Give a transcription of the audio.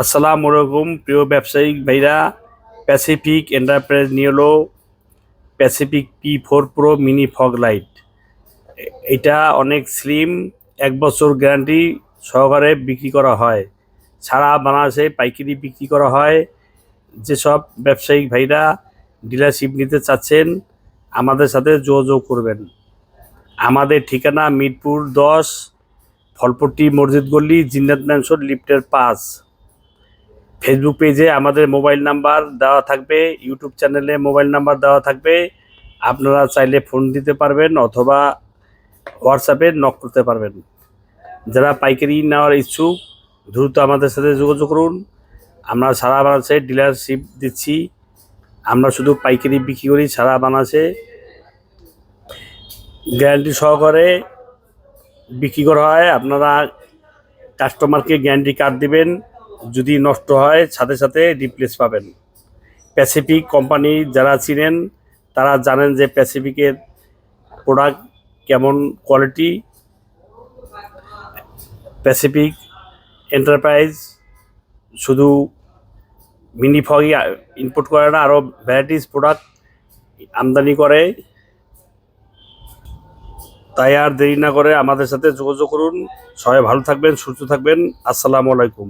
আসসালামু আলাইকুম, প্রিয় ব্যবসায়িক ভাইরা প্যাসিফিক এন্টারপ্রাইজ নিয়ে হলো Pacific P four pro mini fog light এটা অনেক স্লিম এক বছর গ্যারান্টি সহকারে বিক্রি করা হয়। সারা বাংলাদেশে পাইকারি বিক্রি করা হয়। যেসব ব্যবসায়িক ভাইরা ডিলারশিপ নিতে চাচ্ছেন, আমাদের সাথে যোগাযোগ করবেন। আমাদের ঠিকানা মিরপুর দশ ফলপট্টি মসজিদ গল্লি জিন্নাত ম্যানশন, লিফটের পাঁচ ফেসবুক পেজে আমাদের মোবাইল নাম্বার দেওয়া থাকবে ইউটিউব চ্যানেলে মোবাইল নাম্বার দেওয়া থাকবে। আপনারা চাইলে ফোন দিতে পারবেন অথবা হোয়াটসঅ্যাপে নক করতে পারবেন। যারা পাইকারি নেওয়ার ইচ্ছুক, দ্রুত আমাদের সাথে যোগাযোগ করুন। আমরা সারা বাংলাদেশে ডিলারশিপ দিচ্ছি। আমরা শুধু পাইকারি বিক্রি করি সারা বাংলাদেশে। গ্যারান্টি সহকারে বিক্রি করা হয়, আপনারা কাস্টমারকে গ্যারান্টি কার্ড দিবেন, যদি নষ্ট হয়, সাথে সাথে রিপ্লেস পাবেন। প্যাসিফিক কোম্পানি যারা চিনেন তারা জানেন যে প্যাসিফিকের প্রোডাক্ট কেমন কোয়ালিটি প্যাসিফিক এন্টারপ্রাইজ শুধু মিনি ফগই ইনপুট করে না আরও ভ্যারাইটিস প্রোডাক্ট আমদানি করে। তাই আর দেরি না করে আমাদের সাথে যোগাযোগ করুন। সবাই ভালো থাকবেন, সুস্থ থাকবেন। আসসালামু আলাইকুম।